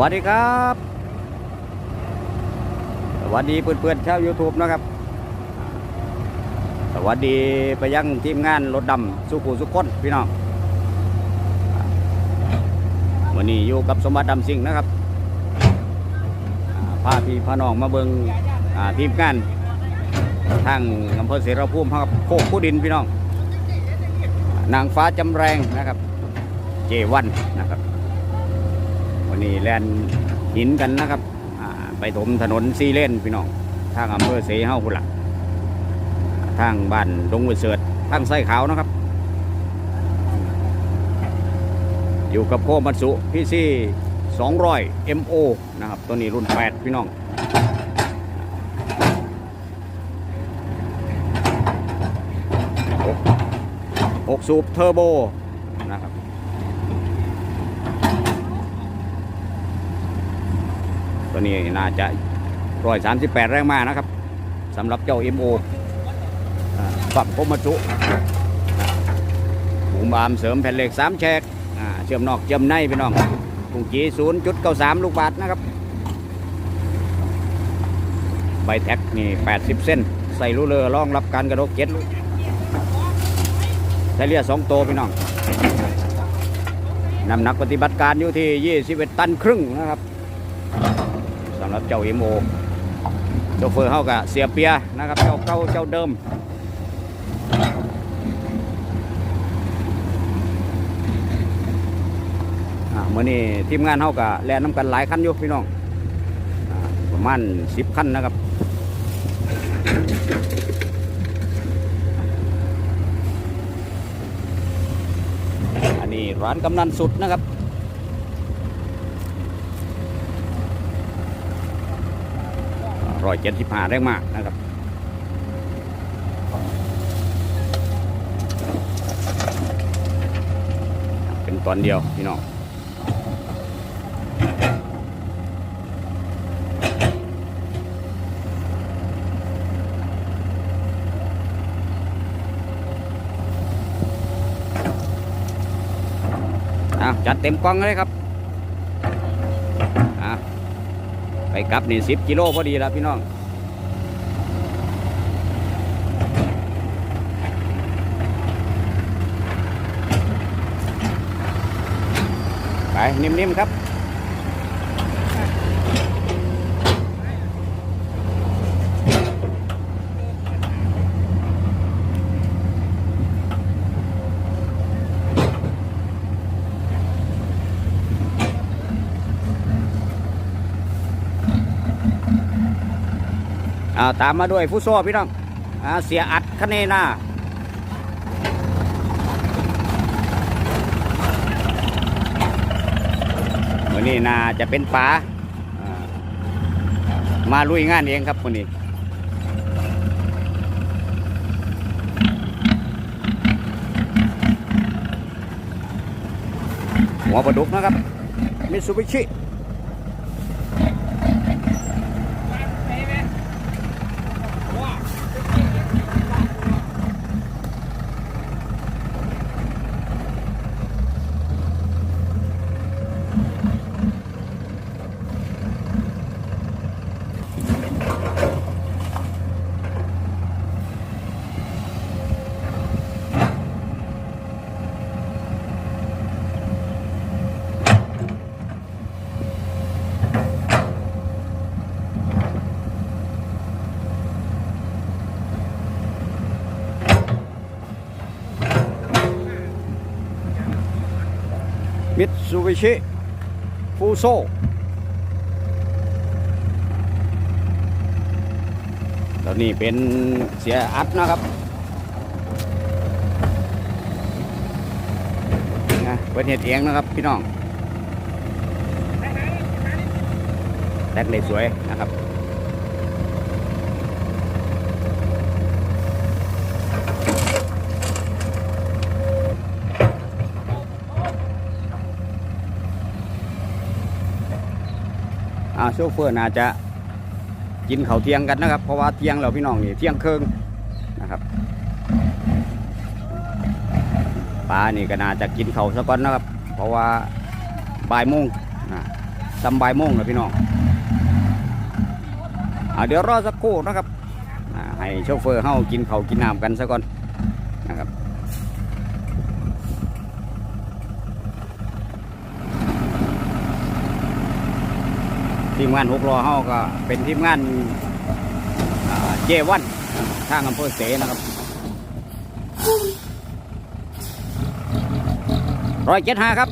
วัสดีครับสวัสดีเพื่อนๆชาว YouTube นะครับ สวัสดีไปยังทีมงานรถดำสุขุสุขคนพี่น้องวันนี้อยู่กับสมบัติดำสิงนะครับพาพี่พาน้องมาเบิงทีมงานทางอำเภอเสรภูมิครับโคกผู้ดินพี่น้อง นางฟ้าจำแรงนะครับ เจวันนะครับ วันนี้แลนหินกันนะครับไปถมถนนซีเลนพี่น้องทางอำเภอเสเฮาพุ่นละทางบ้านดงวิเศษทางไส้ขาวนะครับ อยู่กับโคมัตสุพี่ซี่200 MO นะครับตัวนี้รุ่น 8 พี่น้องหกสูบเทอร์โบนะครับ ตัวนี้น่าจะร้อยสามสิบแปดแรงมานะครับสำหรับเจ้า MO ฝั่งโคมัตสุบุมบามเสริมแผ่นเหล็กสามแฉกเชื่อมนอกเชื่อมในพี่น้องกุ้งจีศูนย์จุดเก้าสามลูกบาทนะครับ ใบแท็กนี่แปดสิบเส้น ใส่รูเลอร์รองรับการกระดกเจ็ดใช้เรือสองโตพี่น้องน้ำหนักปฏิบัติการอยู่ที่ 21 ตันครึ่งนะครับำหรับเจ้าเอ็มโอโชเฟอร์เขากับเสียเปียนะครับเจ้าเก่าเจ้าเดิมอ่ามื่อนี้ทีมงานเขากับแลนน้ำกันหลายคันอยู่พี่น้องอประมาณ10คันนะครับอันนี้ร้านกำนันสุดนะครับ ร้อยเจ็ดสิบห้าแรงมากนะครับเป็นตอนเดียวพี่น้องอะจัดเต็มกล่องเลยครับอะไป กลับนี่สิบกิโลพอดีแล้วพี่น้องไปนิ่มๆครับ อ่าตามมาด้วยฟุตซอลพี่น้องอ่าเสียอัดคะเนนาวันนี้นาจะเป็นป๋าามาลุยงานเองครับวันนี้หัวปลาดุกนะครับมิซูบิชิ มิตซูบิชิฟูโซตอนนี้เป็นเสียอัดนะครับนะเป็นเห็ดเองนะครับพี่น้องแตกเลยสวยนะครับ โชเฟอร์น่าจะกินเขาเที่ยงกันนะครับ เพราะว่าเที่ยงเราพี่น้องนี่เที่ยงครึ่งนะครับปลานี่ก็น่าจะกินเขาวซะก่อนนะครับ เพราะว่าบ่ายโมงนะสำบ่ายโมงเลยพี่น้องอเดี๋ยวรอสักครู่นะครับให้โชเฟอร์เฮากินเขากินน้ำกันซะก่อนนะครับ ทีมงานหกล้อเฮาก็เป็นทีมงานเจวันทางอำเภอเสนะครับร้อยเจ็ดห้าครับ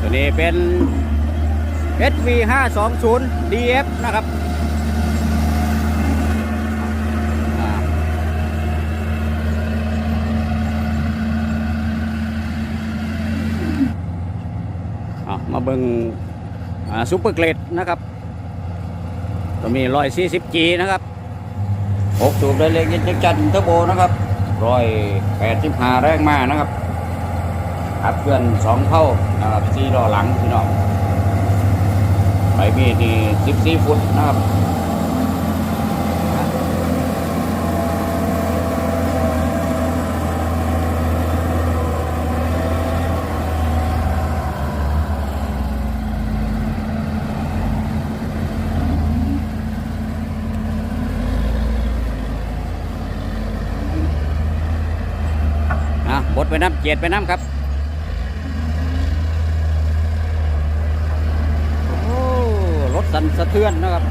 ตัวนี้เป็น SV 520 DF นะครับ เบิงซูเปอร์เกรดนะครับตัวมี 140G นะครับ6สูบได้เล็กนิดจันเทอร์โบนะครับ185แรงมานะครับขับเคลื่อน2เท่านะครับ4ล้อหลังพี่น้องไปมีดนี่สิบสี่ฟุตนะครับ ไปน้ำเจียดไปน้ำครับโอ้รถสั่นสะเทือนนะครับ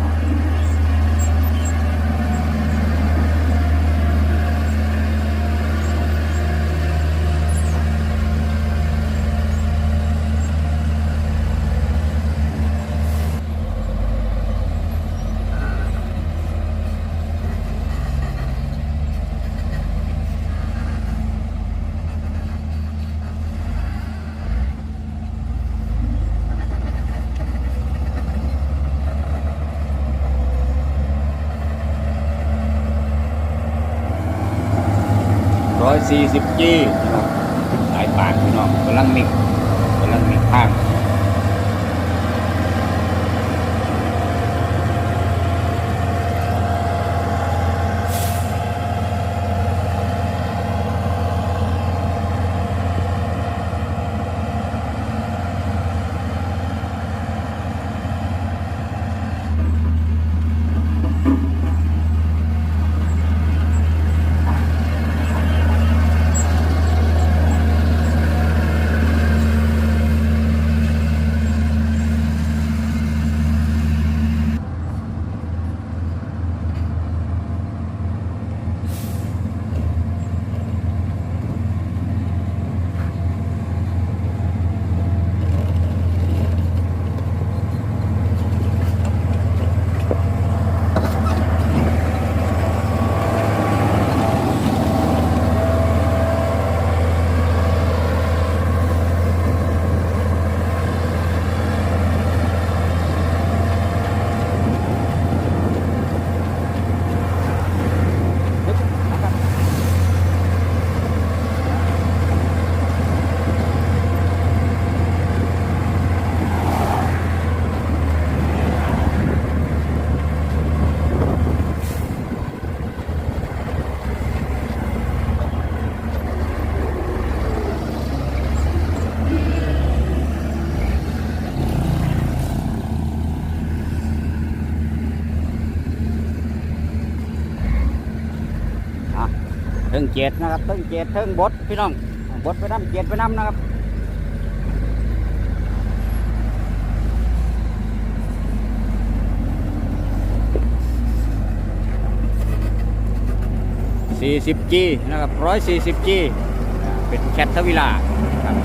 ร้อยสี่สิบจีนะครับสายป่านพี่น้องกำลังมิกกำลังมิกข้างอะ เจ็ดนะครับเทิงเจ็ดเทิงบดพี่น้องบดไปน้ำเจ็ดไปน้ำนะครับ40 G นะครับ140 G เป็นแคทเทอร์วิลาครับ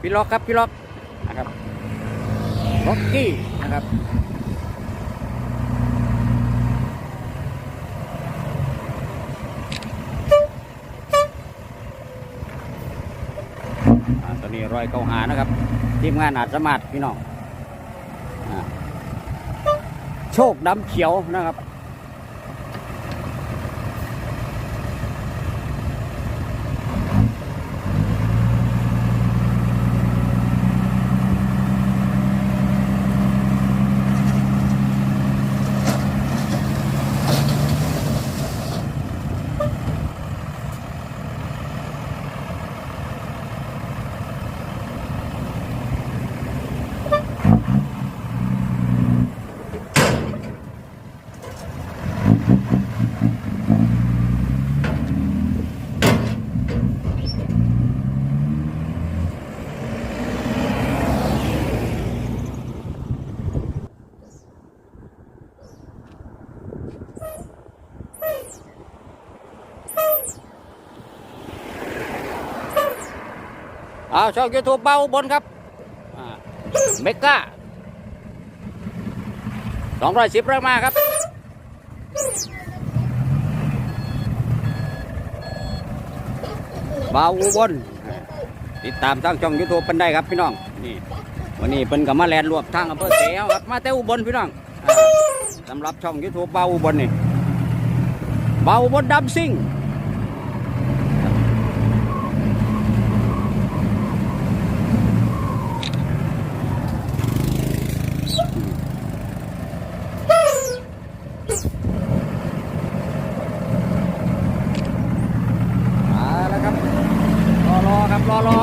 พี่ล็อกครับพี่ล็อกนะครับล็อกกี้นะครับตอนนี้รอยเก้าหานะครับทีมงานอาจสมารถพี่น้องอโชคดำเขียวนะครับ เอาช่องยูทูบเบาบนครับเมกาสองร้อยสิบเริ่มมาครับเบาอุบลติดตามทางช่องยูทูบเป็นได้ครับพี่น้องนี่วันนี้เป็นกับมาแลนรวบทางอำเภอเสียวครับมาแต่อุบลพี่น้องสำหรับช่องยูทูบเบาอุบลนี่เบาอุบลดำซิ่ง มาแล้วครับ รอ รอรอ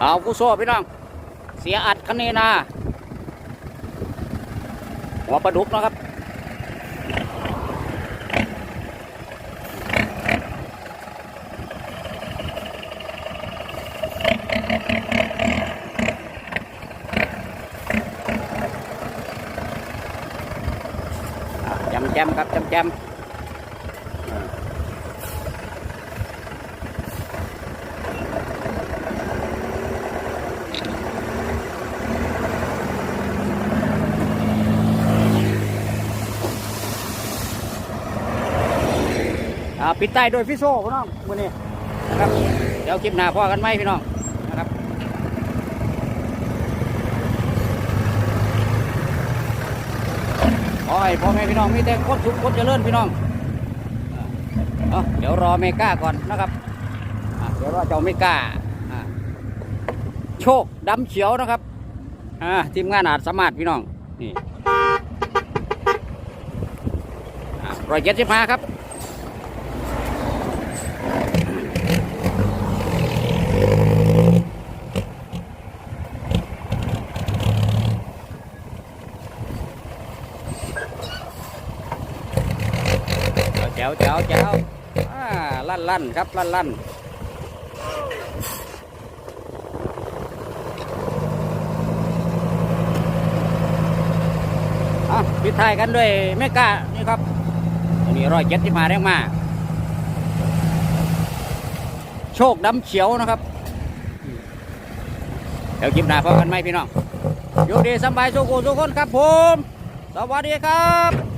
เอากูโซ่พี่น้อง เสียอัดคันนี้นาหัวปลาดุกนะครับ อ่า จำครับจำจมอ่าอ่าปิดใต้โดยพี่โซ่พี่น้องมือนี้นะครับ เดี๋ยวคลิปหน้าพ่อกันไหมพี่น้องนะครับ ขอให้พ่อแม่พี่น้องมีแต่คนสุขคนเจริญพี่น้องเดี๋ยวรอเมก้าก่อนนะครับเดี๋ยวรอเจ้าเมก้าโชคดำเขียวนะครับทีมงานอาจสามารถพี่น้องนี่ร้อยเจ็ดสิบห้าครับ วแจ๋วแจ๋วลั่นลั่นครับลั่นลั่นปิดท้ายกันด้วยเมก้านี่ครับอันนี้ร้อยเจ็ดสิบห้าแรงมา โชคดำเขียวนะครับเดี๋ยวคลิปหน้าพบกันไหมพี่น้องอยู่ดีสบายสุขุสุขคนครับผม สวัสดีครับ